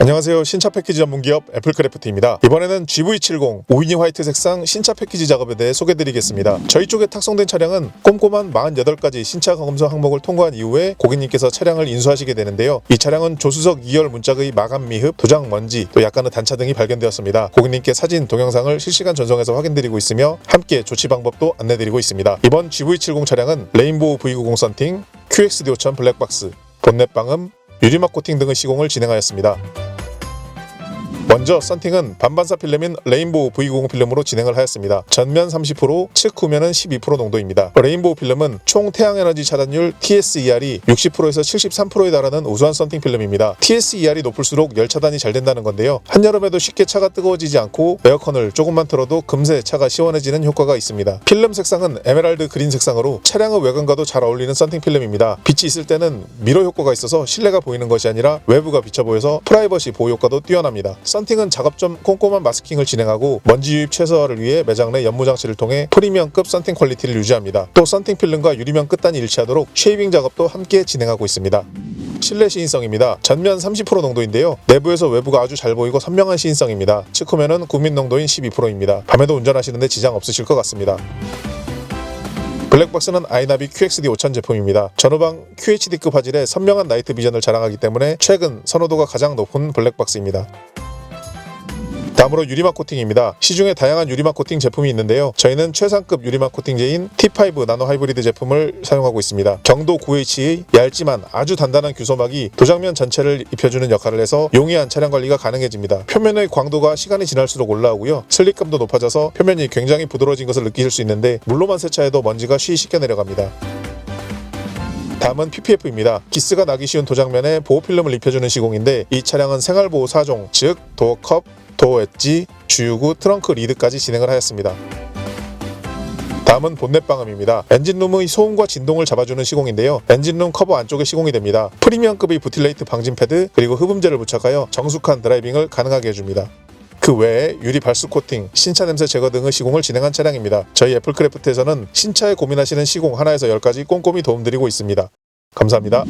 안녕하세요. 신차 패키지 전문 기업 애플크래프트입니다. 이번에는 GV70 오이니 화이트 색상 신차 패키지 작업에 대해 소개드리겠습니다. 저희 쪽에 탁송된 차량은 꼼꼼한 48가지 신차 검사 항목을 통과한 이후에 고객님께서 차량을 인수하시게 되는데요. 이 차량은 조수석 2열 문짝의 마감 미흡, 도장 먼지, 또 약간의 단차 등이 발견되었습니다. 고객님께 사진, 동영상을 실시간 전송해서 확인드리고 있으며 함께 조치 방법도 안내드리고 있습니다. 이번 GV70 차량은 레인보우 V90 썬팅, QXD5000 블랙박스, 본넷 방음, 유리막 코팅 등의 시공을 진행하였습니다. 먼저 썬팅은 반반사 필름인 레인보우 V90 필름으로 진행을 하였습니다. 전면 30%, 측 후면은 12% 농도입니다. 레인보우 필름은 총 태양에너지 차단율 TSER이 60%에서 73%에 달하는 우수한 썬팅 필름입니다. TSER이 높을수록 열 차단이 잘 된다는 건데요. 한여름에도 쉽게 차가 뜨거워지지 않고 에어컨을 조금만 틀어도 금세 차가 시원해지는 효과가 있습니다. 필름 색상은 에메랄드 그린 색상으로 차량의 외관과도 잘 어울리는 썬팅 필름입니다. 빛이 있을 때는 미러 효과가 있어서 실내가 보이는 것이 아니라 외부가 비쳐 보여서 프라이버시 보호 효과도 뛰어납니다. 썬팅은 작업 점 꼼꼼한 마스킹을 진행하고 먼지 유입 최소화를 위해 매장 내 연무 장치를 통해 프리미엄급 썬팅 퀄리티를 유지합니다. 또 썬팅 필름과 유리면 끝단이 일치하도록 쉐이빙 작업도 함께 진행하고 있습니다. 실내 시인성입니다. 전면 30% 농도인데요. 내부에서 외부가 아주 잘 보이고 선명한 시인성입니다. 측후면은 국민 농도인 12%입니다. 밤에도 운전하시는데 지장 없으실 것 같습니다. 블랙박스는 아이나비 QXD 5000 제품입니다. 전후방 QHD급 화질의 선명한 나이트 비전을 자랑하기 때문에 최근 선호도가 가장 높은 블랙박스입니다. 다음으로 유리막 코팅입니다. 시중에 다양한 유리막 코팅 제품이 있는데요. 저희는 최상급 유리막 코팅제인 T5 나노 하이브리드 제품을 사용하고 있습니다. 경도 9H의 얇지만 아주 단단한 규소막이 도장면 전체를 입혀주는 역할을 해서 용이한 차량 관리가 가능해집니다. 표면의 광도가 시간이 지날수록 올라오고요. 슬립감도 높아져서 표면이 굉장히 부드러워진 것을 느끼실 수 있는데 물로만 세차해도 먼지가 쉬이 씻겨 내려갑니다. 다음은 PPF입니다. 기스가 나기 쉬운 도장면에 보호 필름을 입혀주는 시공인데 이 차량은 생활보호 4종, 즉 도어컵, 도어 엣지, 주유구, 트렁크 리드까지 진행을 하였습니다. 다음은 본넷 방음입니다. 엔진룸의 소음과 진동을 잡아주는 시공인데요. 엔진룸 커버 안쪽에 시공이 됩니다. 프리미엄급의 부틸레이트 방진 패드 그리고 흡음재를 부착하여 정숙한 드라이빙을 가능하게 해줍니다. 그 외에 유리 발수 코팅, 신차 냄새 제거 등의 시공을 진행한 차량입니다. 저희 애플크래프트에서는 신차에 고민하시는 시공 하나에서 열까지 꼼꼼히 도움드리고 있습니다. 감사합니다.